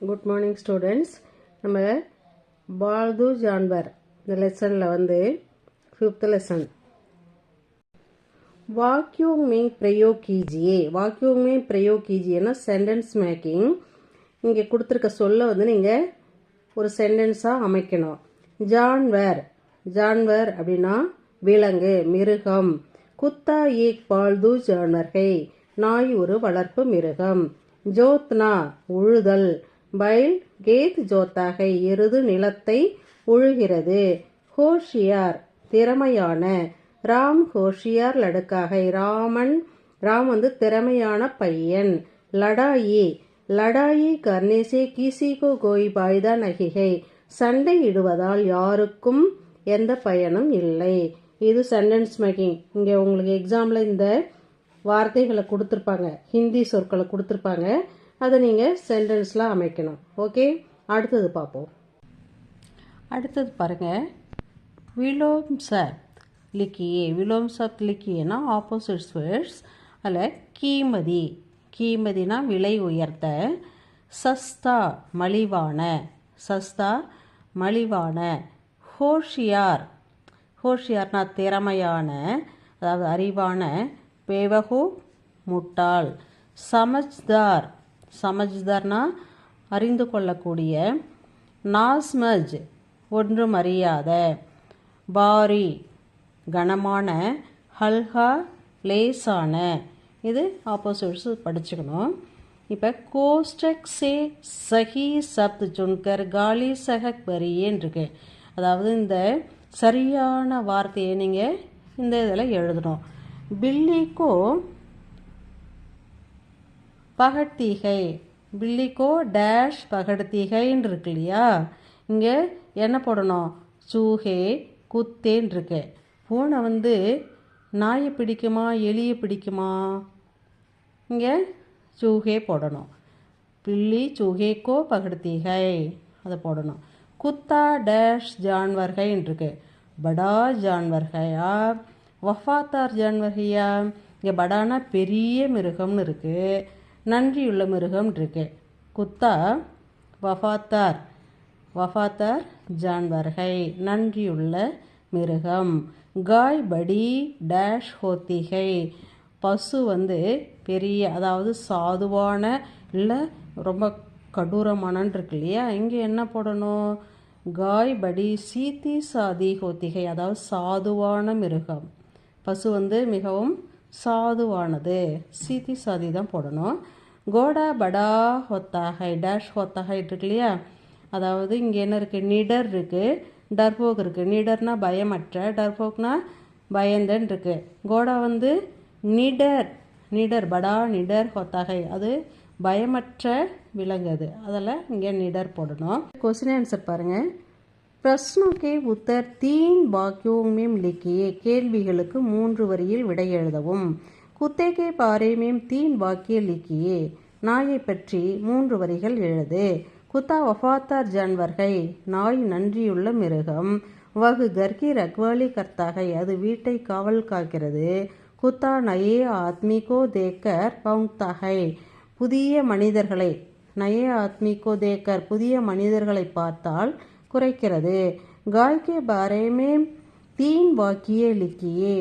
Good morning students நம்ம பால்து ஜான்வர் இந்த லெசனில் வந்து ஃபிஃப்த் லெசன் வாக்யூம் மீன் பிரயோ கீஜியே வாக்யூம் மீன் பிரயோ கீஜியேன்னா சென்டென்ஸ் மேக்கிங் இங்கே கொடுத்துருக்க சொல்ல வந்து நீங்கள் ஒரு சென்டென்ஸாக அமைக்கணும். ஜான்வர் ஜான்வர் அப்படின்னா விலங்கு மிருகம். குத்தா ஏக் பால்து ஜான்வர்கை. நாய் ஒரு வளர்ப்பு மிருகம். ஜோத்னா உழுதல். பைல் கேத் ஜோத்தாக எருது நிலத்தை உழுகிறது. ஹோஷியார் திறமையான. ராம் ஹோஷியார் லடுக்காகை. ராமன் ராம் வந்து திறமையான பையன். லடாயி. லடாயி கர்ணேசே கிசிகோ கோய் பாய்தா நகிகை. சண்டை இடுவதால் யாருக்கும் எந்த பயனும் இல்லை. இது சென்டென்ஸ் மேக்கிங் இங்கே உங்களுக்கு எக்ஸாமில் இந்த வார்த்தைகளை கொடுத்துருப்பாங்க. ஹிந்தி சொற்களை கொடுத்துருப்பாங்க. அதை நீங்கள் சென்டென்ஸ்லாம் அமைக்கணும். ஓகே அடுத்தது பார்ப்போம். அடுத்தது பாருங்கள் விலோம் சத் லிக்கியே. விலோம் சத் லிக்கியேனா ஆப்போசிட்ஸ் வேர்ட்ஸ் அதில் கீமதி. கீமதினா விலை உயர்த்த. சஸ்தா மலிவான. சஸ்தா மலிவான. ஹோஷியார். ஹோஷியார்னா திறமையான அதாவது அறிவான பேவகு முட்டாள். சமஜ்தார் சமஜ்தர்னா அறிந்து கொள்ளக்கூடிய. நாஸ்மஜ் ஒன்றும் அறியாத. பாரி கனமான ஹல்ஹா லேசான. இது ஆப்போசிட்ஸ் படிச்சுக்கணும். இப்போ கோஸ்டக் சே சஹி சப்த் சுன்கர் காலி சஹக் பரியேன்னு இருக்கு அதாவது இந்த சரியான வார்த்தையை நீங்கள் இந்த இதில் எழுதணும். பில்லிக்கும் பகட்தீகை பில்லிக்கோ டேஷ் பகடத்திகைன்னு இருக்கு இல்லையா இங்கே என்ன போடணும்? சூஹே குத்தேன்னு இருக்கு பூனை வந்து நாயை பிடிக்குமா எலியை பிடிக்குமா? இங்கே சூஹே போடணும். பில்லி சூஹேக்கோ பகட்தீகை அதை போடணும். குத்தா டேஷ் ஜான்வர்கைன்னு இருக்கு படா ஜான்வர்கையா? வஃபாத்தார் ஜான்வர்கையா? இங்கே படானா பெரிய மிருகம்னு இருக்குது நன்றியுள்ள மிருகம் இருக்கு. குத்தா வஃபாத்தார் வஃபாத்தார் ஜான்வர்கை நன்றியுள்ள மிருகம். காய் படி டேஷ் ஹோத்திகை. பசு வந்து பெரிய அதாவது சாதுவான இல்லை ரொம்ப கடூரமானன் இருக்கு இல்லையா? இங்கே என்ன போடணும்? காய் படி சீத்தி சாதி ஹோத்திகை அதாவது சாதுவான மிருகம். பசு வந்து மிகவும் சாதுவானது. சீத்தி சாதி தான் போடணும். கோடா படா ஹொத்தாஹை டேஷ் ஹொத்தாஹை இருக்கு இல்லையா? அதாவது இங்கே என்ன இருக்குது நிடர் இருக்குது டர்போக் இருக்குது நிடர்னா பயமற்ற டர்போக்னா பயந்தன் இருக்குது கோடா வந்து நிடர் நீடர் படா நிடர் ஹொத்தாகை அது பயமற்ற விலங்கு அது. அதில் இங்கே நிடர் போடணும். கொஸ்டின் ஆன்சர் பாருங்கள் பிரஸ்னோக்கே உத்தர் தீன் பாக்கியோங் மேம் லிக்கியே. கேள்விகளுக்கு மூன்று வரியில் விடை எழுதவும். குத்தே கே பாரே மேம் தீன் வாக்கிய லிக்கியே நாயை பற்றி மூன்று வரிகள் எழுது. குத்தா வஃபாத்தார் ஜான்வர்கை நாய் நன்றியுள்ள மிருகம். வகு கர்கி ரக்வாலி கர்த்தாகை அது வீட்டை காவல் காக்கிறது. குத்தா நயே ஆத்மிகோ தேக்கர் பவுங்தாகை புதிய மனிதர்களை நயே ஆத்மிகோ தேக்கர் புதிய மனிதர்களை பார்த்தால் குறைக்கிறது. காய்கே பாரேமேம் தீன் வாக்கியே லிக்கியே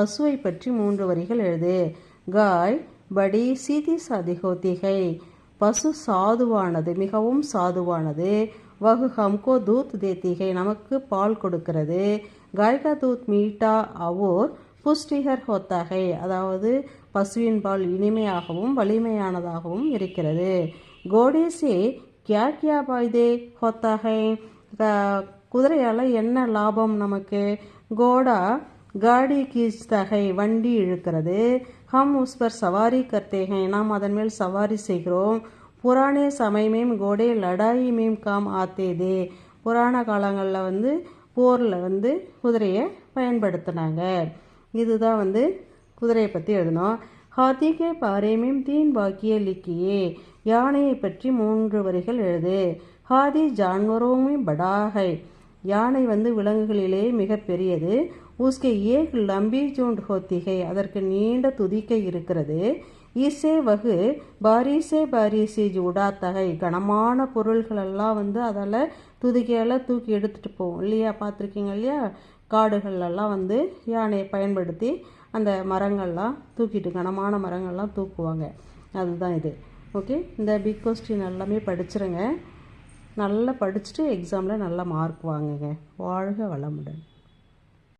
பசுவை பற்றி மூன்று வரிகள் எழுது. காய் படி சீதி சதிகோ திகை பசு சாதுவானது மிகவும் சாதுவானது. வகு ஹம்கோ தூத் தேத்திகை நமக்கு பால் கொடுக்கிறது. காய்கா தூத் மீட்டா அவோர் புஷ்டிகர் ஹோத்தகை. அதாவது பசுவின் பால் இனிமையாகவும் வலிமையானதாகவும் இருக்கிறது. கோடேசே கியா கியா பாய்தே ஹோத்தகை. குதிரையால் என்ன லாபம் நமக்கு? கோடா காடி கீச்தகை வண்டி இழுக்கிறது. ஹம் உஸ் பர் சவாரி கர்த்தேகை. நாம் அதன் மேல் சவாரி செய்கிறோம். புராணே சமயமேம் கோடே லடாயி மேம் காம் ஆத்தேதே புராண காலங்களில் வந்து போரில் வந்து குதிரையை பயன்படுத்தினாங்க. இதுதான் வந்து குதிரையை பற்றி எழுதணும் ஹாத்திகே பாரேமேம் தீன் பாக்கிய லிக்கியே. யானையை பற்றி மூன்று வரிகள் எழுது. ஹாதி ஜான்வரோமே படாகை. யானை வந்து விலங்குகளிலே மிக பெரியது. உஸ்கே ஏக் லம்பி ஜூண்ட் ஹோத்திகை அதற்கு நீண்ட துதிக்கை இருக்கிறது. இசே வகு பாரிசே பாரிசே ஜூடாத்தகை கனமான பொருள்களெல்லாம் வந்து அதால் துதிக்கையால் தூக்கி எடுத்துகிட்டு போவோம். இல்லையா? பார்த்துருக்கீங்க இல்லையா? காடுகள்லாம் வந்து யானையை பயன்படுத்தி அந்த மரங்கள்லாம் தூக்கிட்டு கனமான மரங்கள்லாம் தூக்குவாங்க. அதுதான் இது. ஓகே? இந்த பிக் கொஸ்டின் எல்லாமே படிச்சிருங்க. நல்லா படிச்சுட்டு எக்ஸாமில் நல்ல மார்க் வாங்குங்க. வாழ்க வளமுடன்.